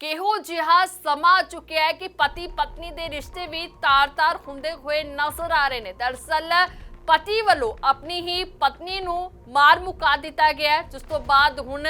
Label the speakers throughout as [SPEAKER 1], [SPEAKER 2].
[SPEAKER 1] ਕਿਹੋ ਜਿਹਾ ਸਮਾਂ ਚੁੱਕਿਆ ਹੈ ਕਿ ਪਤੀ ਪਤਨੀ ਦੇ ਰਿਸ਼ਤੇ ਵੀ ਤਾਰ-ਤਾਰ ਹੁੰਦੇ ਹੋਏ ਨਜ਼ਰ ਆ ਰਹੇ ਨੇ। ਦਰਅਸਲ, ਪਤੀ ਵੱਲੋਂ ਆਪਣੀ ਹੀ ਪਤਨੀ ਨੂੰ ਮਾਰ ਮੁਕਾ ਦਿੱਤਾ ਗਿਆ ਜਿਸ ਤੋਂ ਬਾਅਦ ਹੁਣ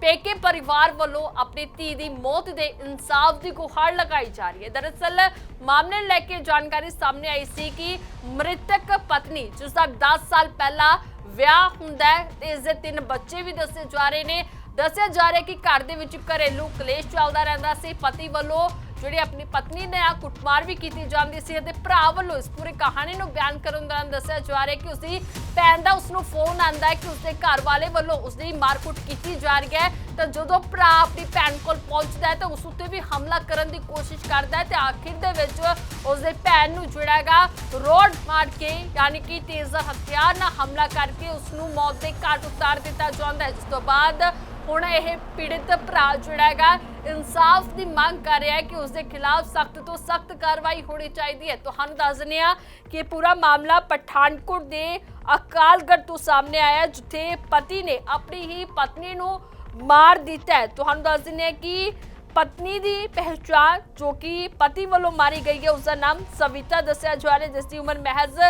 [SPEAKER 1] ਪੇਕੇ ਪਰਿਵਾਰ ਵੱਲੋਂ ਆਪਣੀ ਧੀ ਦੀ ਮੌਤ ਦੇ ਇਨਸਾਫ ਦੀ ਗੁਹਾਰ ਲਗਾਈ ਜਾ ਰਹੀ ਹੈ। ਦਰਅਸਲ, ਮਾਮਲੇ ਨੂੰ ਲੈ ਕੇ ਜਾਣਕਾਰੀ ਸਾਹਮਣੇ ਆਈ ਸੀ ਕਿ ਮ੍ਰਿਤਕ ਪਤਨੀ ਜਿਸ ਦਾ 10 ਸਾਲ ਪਹਿਲਾਂ ਵਿਆਹ ਹੁੰਦਾ ਹੈ, ਤੇ ਇਸ ਦੇ ਤਿੰਨ ਬੱਚੇ ਵੀ ਦੱਸੇ ਜਾ ਰਹੇ ਨੇ। ਦੱਸਿਆ ਜਾ ਰਿਹਾ ਕਿ ਘਰ ਦੇ ਵਿੱਚ ਘਰੇਲੂ ਕਲੇਸ਼ ਚੱਲਦਾ ਰਹਿੰਦਾ ਸੀ। ਪਤੀ ਵੱਲੋਂ ਜਿਹੜੀ ਆਪਣੀ ਪਤਨੀ ਨੇ ਆ ਕੁੱਟਮਾਰ ਵੀ ਕੀਤੀ ਜਾਂਦੀ ਸੀ ਅਤੇ ਭਰਾ ਵੱਲੋਂ ਇਸ ਪੂਰੀ ਕਹਾਣੀ ਨੂੰ ਬਿਆਨ ਕਰਨ ਦੌਰਾਨ ਦੱਸਿਆ ਜਾ ਰਿਹਾ ਕਿ ਉਸਦੀ ਭੈਣ ਦਾ ਉਸਨੂੰ ਫੋਨ ਆਂਦਾ ਹੈ ਕਿ ਉਸਦੇ ਘਰ ਵਾਲੇ ਵੱਲੋਂ ਉਸਦੀ ਮਾਰਕੁੱਟ ਕੀਤੀ ਜਾ ਰਹੀ ਹੈ। ਤਾਂ ਜਦੋਂ ਭਰਾ ਆਪਣੀ ਭੈਣ ਕੋਲ ਪਹੁੰਚਦਾ ਹੈ ਤਾਂ ਉਸ ਉੱਤੇ ਵੀ ਹਮਲਾ ਕਰਨ ਦੀ ਕੋਸ਼ਿਸ਼ ਕਰਦਾ ਹੈ ਤੇ ਆਖਿਰ ਦੇ ਵਿੱਚ ਉਸਦੇ ਭੈਣ ਨੂੰ ਜਿਹੜਾ ਹੈਗਾ ਰੋਡ ਮਾਰ ਕੇ ਯਾਨੀ ਕਿ ਤੇਜ਼ ਹਥਿਆਰ ਨਾਲ ਹਮਲਾ ਕਰਕੇ ਉਸ ਨੂੰ ਮੌਤ ਦੇ ਘਾਟ ਉਤਾਰ ਦਿੱਤਾ ਜਾਂਦਾ ਹੈ। ਜਿਸ ਤੋਂ ਬਾਅਦ ਹੁਣ ਇਹ ਪੀੜਿਤ ਭਰਾ ਜਿਹੜਾ ਹੈਗਾ, ਇਨਸਾਫ ਦੀ ਮੰਗ ਕਰ ਰਿਹਾ ਹੈ ਕਿ ਉਸ ਦੇ ਖਿਲਾਫ ਸਖਤ ਤੋਂ ਸਖਤ ਕਾਰਵਾਈ ਹੋਣੀ ਚਾਹੀਦੀ ਹੈ। ਤੁਹਾਨੂੰ ਦੱਸ ਦਿੰਦੇ ਹਾਂ ਕਿ ਪੂਰਾ ਮਾਮਲਾ ਪਠਾਨਕੋਟ ਦੇ ਅਕਾਲਗੜ੍ਹ ਤੋਂ ਸਾਹਮਣੇ ਆਇਆ ਜਿੱਥੇ ਪਤੀ ਨੇ ਆਪਣੀ ਹੀ ਪਤਨੀ ਨੂੰ ਮਾਰ ਦਿੱਤਾ ਹੈ। ਤੁਹਾਨੂੰ ਦੱਸ ਦਿੰਦੇ ਹਾਂ ਕਿ ਪਤਨੀ ਦੀ ਪਹਿਚਾਣ ਜੋ ਕਿ ਪਤੀ ਵੱਲੋਂ ਮਾਰੀ ਗਈ ਹੈ ਉਸ ਦਾ ਨਾਮ ਸਵਿਤਾ ਦੱਸਿਆ ਜਾ ਰਿਹਾ ਜਿਸ ਦੀ ਉਮਰ ਮਹਿਜ਼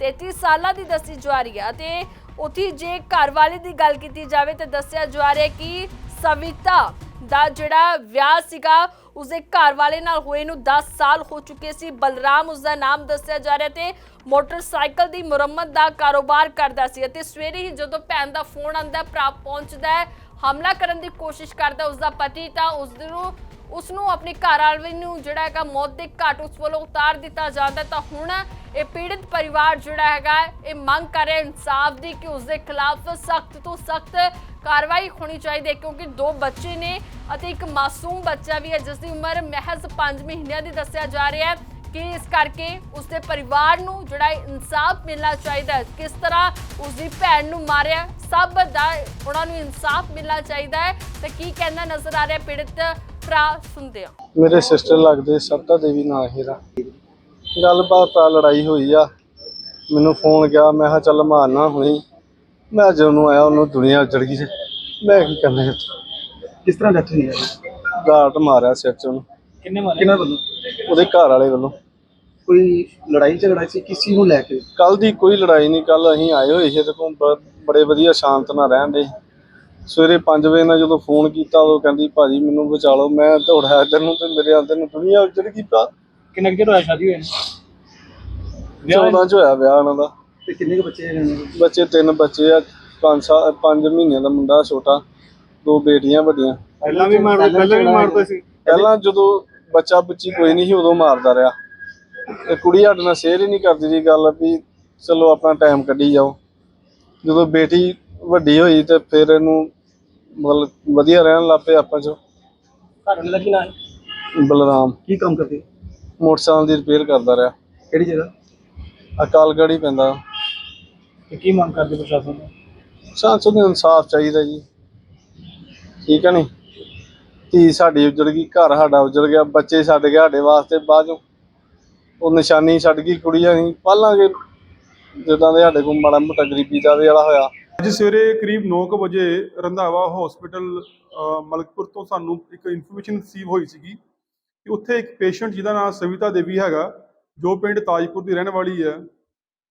[SPEAKER 1] 33 ਸਾਲਾਂ ਦੀ ਦੱਸੀ ਜਾ ਰਹੀ ਹੈ ਅਤੇ ਉੱਥੇ ਜੇ ਘਰ ਵਾਲੇ ਦੀ ਗੱਲ ਕੀਤੀ ਜਾਵੇ ਤਾਂ ਦੱਸਿਆ ਜਾ ਰਿਹਾ ਕਿ ਸਵਿਤਾ ਦਾ ਜਿਹੜਾ ਵਿਆਹ ਸੀਗਾ, ਉਸਦੇ ਘਰ ਵਾਲੇ ਨਾਲ ਹੋਏ ਨੂੰ 10 ਸਾਲ ਹੋ ਚੁੱਕੇ ਸੀ। ਬਲਰਾਮ ਉਸਦਾ ਨਾਮ ਦੱਸਿਆ ਜਾ ਰਿਹਾ ਤੇ ਮੋਟਰਸਾਈਕਲ ਦੀ ਮੁਰੰਮਤ ਦਾ ਕਾਰੋਬਾਰ ਕਰਦਾ ਸੀ ਅਤੇ ਸਵੇਰੇ ਹੀ ਜਦੋਂ ਭੈਣ ਦਾ ਫੋਨ ਆਂਦਾ ਭਰਾ ਪਹੁੰਚਦਾ ਹੈ, ਹਮਲਾ ਕਰਨ ਦੀ ਕੋਸ਼ਿਸ਼ ਕਰਦਾ ਉਸਦਾ ਪਤੀ ਤਾਂ ਉਸ ਨੂੰ ਉਸ ਨੂੰ ਆਪਣੀ ਘਰ ਵਾਲੇ ਨੂੰ ਜਿਹੜਾ ਹੈਗਾ ਮੌਤ ਦੇ ਘਾਟ ਉਸ ਵੱਲੋਂ ਉਤਾਰ ਦਿੱਤਾ ਜਾਂਦਾ ਤਾਂ ਹੁਣ ਇਹ ਪੀੜਿਤ ਪਰਿਵਾਰ ਜਿਹੜਾ ਹੈਗਾ, ਇਹ ਮੰਗ ਕਰ ਰਿਹਾ ਇਨਸਾਫ ਦੀ ਕਿ ਉਸ ਦੇ ਖਿਲਾਫ ਸਖਤ ਤੋਂ ਸਖਤ ਕਾਰਵਾਈ ਹੋਣੀ ਚਾਹੀਦੀ ਹੈ, ਕਿਉਂਕਿ ਦੋ ਬੱਚੇ ਨੇ ਅਤੇ ਇੱਕ ਮਾਸੂਮ ਬੱਚਾ ਵੀ ਹੈ, ਜਿਸ ਦੀ ਉਮਰ ਮਹਿਜ਼ 5 ਮਹੀਨਿਆਂ ਦੀ ਦੱਸਿਆ ਜਾ ਰਿਹਾ ਹੈ ਕਿ ਇਸ ਕਰਕੇ ਉਸ ਪਰਿਵਾਰ ਨੂੰ ਜਿਹੜਾ ਇਨਸਾਫ ਮਿਲਣਾ ਚਾਹੀਦਾ ਹੈ, ਕਿਸ ਤਰ੍ਹਾਂ ਉਸਦੀ ਭੈਣ ਨੂੰ ਮਾਰਿਆ, ਸਭ ਦਾ ਉਹਨਾਂ ਨੂੰ ਇਨਸਾਫ ਮਿਲਣਾ ਚਾਹੀਦਾ ਹੈ। ਤੇ ਕੀ ਕਹਿੰਦਾ ਨਜ਼ਰ ਆ ਰਿਹਾ ਪੀੜਤ ਭਰਾ, ਸੁਣਦੇ ਆ
[SPEAKER 2] ਮੇਰੇ ਸਿਸਟਰ ਲੱਗਦੇ ਸਵਤਾ ਦੇਵੀ ਨਾਂ ਇਹਦਾ। ਗੱਲਬਾਤ ਆ ਲੜਾਈ ਹੋਈ ਆ। ਮੈਨੂੰ ਫੋਨ ਗਿਆ ਮੈਂ ਕਿਹਾ ਚੱਲ ਮਾਰਨਾ ਹੁਣੀ। ਮੈਂ ਜਦੋਂ ਨੂੰ ਆਇਆ ਉਹਨੂੰ ਦੁਨੀਆ ਉਜੜ ਗਈ ਸੀ। ਮੈਂ ਕੀ ਕਰਨਾ ਇੱਥੇ?
[SPEAKER 3] ਕਿਸ ਤਰ੍ਹਾਂ ਡੈਥ ਹੋਈ ਹੈ
[SPEAKER 2] ਗਾਟ ਮਾਰਿਆ ਸਿਰ 'ਚ ਉਹਨੂੰ।
[SPEAKER 3] ਕਿੰਨੇ ਮਾਰੇ? ਕਿਹਨਾਂ ਵੱਲੋਂ?
[SPEAKER 2] ਉਹਦੇ ਘਰ ਵਾਲੇ ਵੱਲੋਂ।
[SPEAKER 3] ਕੋਈ ਲੜਾਈ ਝਗੜਾ ਸੀ? ਕਿਸ ਨੂੰ ਲੈ ਕੇ?
[SPEAKER 2] ਕੱਲ ਦੀ ਕੋਈ ਲੜਾਈ ਨਹੀਂ ਕੱਲ ਅਸੀਂ ਆਏ ਹੋਏ ਸੀ। ਤੇ ਬ- ਬੜੇ ਵਧੀਆ ਸ਼ਾਂਤ ਨਾਲ ਰਹਿਣ ਦੇ। ਸਵੇਰੇ 5 ਵਜੇ ਨਾਲ ਜਦੋਂ ਫੋਨ ਕੀਤਾ ਉਦੋਂ ਕਹਿੰਦੀ ਭਾਜੀ ਮੈਨੂੰ ਬਚਾ ਲਓ। ਮੈਂ ਦੌੜਿਆ ਇੱਧਰ ਨੂੰ ਤੇ ਮੇਰੇ ਅੰਦਰ ਨੂੰ ਦੁਨੀਆ ਉਜੜ ਗਈ ਪਾ
[SPEAKER 3] ਕਿੰਨਾ ਕੁ ਚਿਰ ਹੋਇਆ ਸ਼ਾਦੀ ਹੋਈ?
[SPEAKER 2] 14 ਚ ਹੋਇਆ ਵਿਆਹ ਉਹਨਾਂ ਦਾ।
[SPEAKER 3] ਤੇ ਕਿੰਨੇ ਕੁ ਬੱਚੇ ਨੇ?
[SPEAKER 2] ਬੱਚੇ ਤਿੰਨ ਬੱਚੇ ਆ ਪੰਜ ਸਾਲ ਪੰਜ ਮਹੀਨਿਆਂ ਦਾ ਮੁੰਡਾ ਛੋਟਾ। ਦੋ ਬੇਟੀਆਂ ਵੱਡੀਆਂ।
[SPEAKER 3] ਪਹਿਲਾਂ ਵੀ ਮਾਰਦਾ ਪਹਿਲਾਂ ਵੀ ਮਾਰਦਾ ਸੀ?
[SPEAKER 2] ਪਹਿਲਾਂ ਜਦੋਂ ਬੱਚਾ ਬੱਚੀ ਕੋਈ ਨਹੀਂ ਸੀ ਉਦੋਂ ਮਾਰਦਾ ਰਿਹਾ। ਤੇ ਕੁੜੀ ਸਾਡੇ ਨਾਲ ਸ਼ੇਅਰ ਹੀ ਨਹੀਂ ਕਰਦੀ ਸੀ ਗੱਲ ਵੀ ਚਲੋ ਆਪਣਾ ਟਾਈਮ ਕੱਢੀ ਜਾਓ। ਜਦੋਂ ਬੇਟੀ ਵੱਡੀ ਹੋਈ ਤੇ ਫਿਰ ਇਹਨੂੰ ਮਤਲਬ ਵਧੀਆ ਰਹਿਣ ਲੱਗ ਪਏ ਆਪਾਂ ਚ।
[SPEAKER 3] ਘਰ ਵਾਲੇ ਦਾ ਕੀ ਨਾਮ
[SPEAKER 2] ਬਲਰਾਮ।
[SPEAKER 3] ਕੀ ਕੰਮ ਕਰਦੇ?
[SPEAKER 2] ਮੋਟਰਸਾਈਕਲ ਦੀ ਰਿਪੇਅਰ ਕਰਦਾ ਰਿਹਾ।
[SPEAKER 3] ਕਿਹੜੀ ਜਗ੍ਹਾ?
[SPEAKER 2] ਅਕਾਲਗੜ੍ਹ ਹੀ ਪੈਂਦਾ।
[SPEAKER 3] ਤੇ ਕੀ ਮੰਗ ਕਰਦੇ ਪ੍ਰਸ਼ਾਸਨ ਤੋਂ?
[SPEAKER 2] ਸਾਂਸਦ ਨੂੰ ਇਨਸਾਫ ਚਾਹੀਦਾ ਜੀ। ਠੀਕ ਹੈ ਨਹੀਂ ਧੀ ਸਾਡੀ ਉਜੜ ਗਈ ਘਰ ਸਾਡਾ ਉਜੜ ਗਿਆ ਬੱਚੇ ਛੱਡ ਗਏ ਸਾਡੇ ਵਾਸਤੇ ਬਾਅਦ ਚੋਂ ਉਹ ਨਿਸ਼ਾਨੀ ਛੱਡ ਗਈ ਕੁੜੀਆਂ ਨਹੀਂ ਪਾਲਾਂਗੇ ਜਿੱਦਾਂ ਦੇ ਸਾਡੇ ਕੋਲ ਮਾੜਾ ਮੋਟਾ ਗਰੀਬੀ ਦਾ ਵੀ ਵਾਲਾ ਹੋਇਆ।
[SPEAKER 4] ਅੱਜ ਸਵੇਰੇ ਕਰੀਬ 9:00 ਵਜੇ ਰੰਧਾਵਾ ਹਸਪੀਟਲ ਮਲਕਪੁਰ ਤੋਂ ਸਾਨੂੰ ਇੱਕ ਇਨਫੋਰਮੇਸ਼ਨ ਰਿਸੀਵ ਹੋਈ ਸੀਗੀ। ਕਿ ਉੱਥੇ ਇੱਕ ਪੇਸ਼ੈਂਟ ਜਿਹਦਾ ਨਾਮ ਸਵਿਤਾ ਦੇਵੀ ਹੈਗਾ, ਜੋ ਪਿੰਡ ਤਾਜਪੁਰ ਦੀ ਰਹਿਣ ਵਾਲੀ ਹੈ,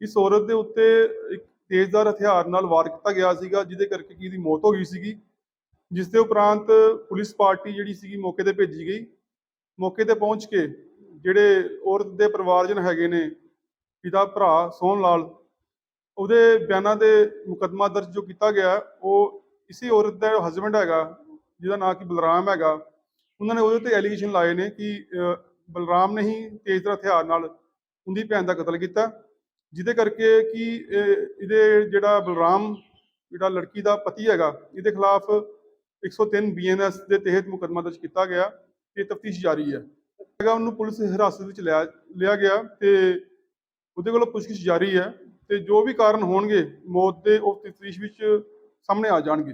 [SPEAKER 4] ਇਸ ਔਰਤ ਦੇ ਉੱਤੇ ਇੱਕ ਤੇਜ਼ਦਾਰ ਹਥਿਆਰ ਨਾਲ ਵਾਰ ਕੀਤਾ ਗਿਆ ਸੀਗਾ, ਜਿਹਦੇ ਕਰਕੇ ਕਿ ਦੀ ਮੌਤ ਹੋ ਗਈ ਸੀਗੀ, ਜਿਸ ਦੇ ਉਪਰੰਤ ਪੁਲਿਸ ਪਾਰਟੀ ਜਿਹੜੀ ਸੀਗੀ ਮੌਕੇ ਤੇ ਭੇਜੀ ਗਈ। ਮੌਕੇ ਤੇ ਪਹੁੰਚ ਕੇ ਜਿਹੜੇ ਔਰਤ ਦੇ ਪਰਿਵਾਰਜਨ ਹੈਗੇ ਨੇ, ਪਿਤਾ, ਭਰਾ, ਸੋਹਣ ਲਾਲ, ਉਹਦੇ ਬਿਆਨਾਂ ਦੇ ਮੁਕੱਦਮਾ ਦਰਜ ਜੋ ਕੀਤਾ ਗਿਆ, ਉਹ ਇਸੇ ਔਰਤ ਦਾ ਹਸਬੰਡ ਹੈਗਾ, ਜਿਹਦਾ ਨਾਂ ਕਿ ਬਲਰਾਮ ਹੈਗਾ। ਉਹਨਾਂ ਨੇ ਉਹਦੇ ਤੇ ਐਲੀਗੇਸ਼ਨ ਲਾਏ ਨੇ ਕਿ ਬਲਰਾਮ ਨੇ ਹੀ ਤੇਜ਼ਧਾਰ ਹਥਿਆਰ ਨਾਲ ਉਹਦੀ ਭੈਣ ਦਾ ਕਤਲ ਕੀਤਾ, ਜਿਹਦੇ ਕਰਕੇ ਕਿ ਇਹਦੇ ਜਿਹੜਾ ਬਲਰਾਮ, ਜਿਹੜਾ ਲੜਕੀ ਦਾ ਪਤੀ ਹੈਗਾ, ਇਹਦੇ ਖਿਲਾਫ 103 ਬੀਐਨਐਸ ਦੇ ਤਹਿਤ ਮੁਕੱਦਮਾ ਦਰਜ ਕੀਤਾ ਗਿਆ, ਤੇ ਤਫਤੀਸ਼ ਜਾਰੀ ਹੈ। ਹੈਗਾ ਉਹਨੂੰ ਪੁਲਿਸ ਹਿਰਾਸਤ ਵਿੱਚ ਲਿਆ ਲਿਆ ਗਿਆ ਤੇ ਉਹਦੇ ਕੋਲੋਂ ਪੁੱਛਗਿੱਛ ਜਾਰੀ ਹੈ ਤੇ ਜੋ ਵੀ ਕਾਰਨ ਹੋਣਗੇ, ਮੌਤ ਦੇ ਉਹ ਤਫਤੀਸ਼ ਵਿੱਚ ਸਾਹਮਣੇ ਆ ਜਾਣਗੇ।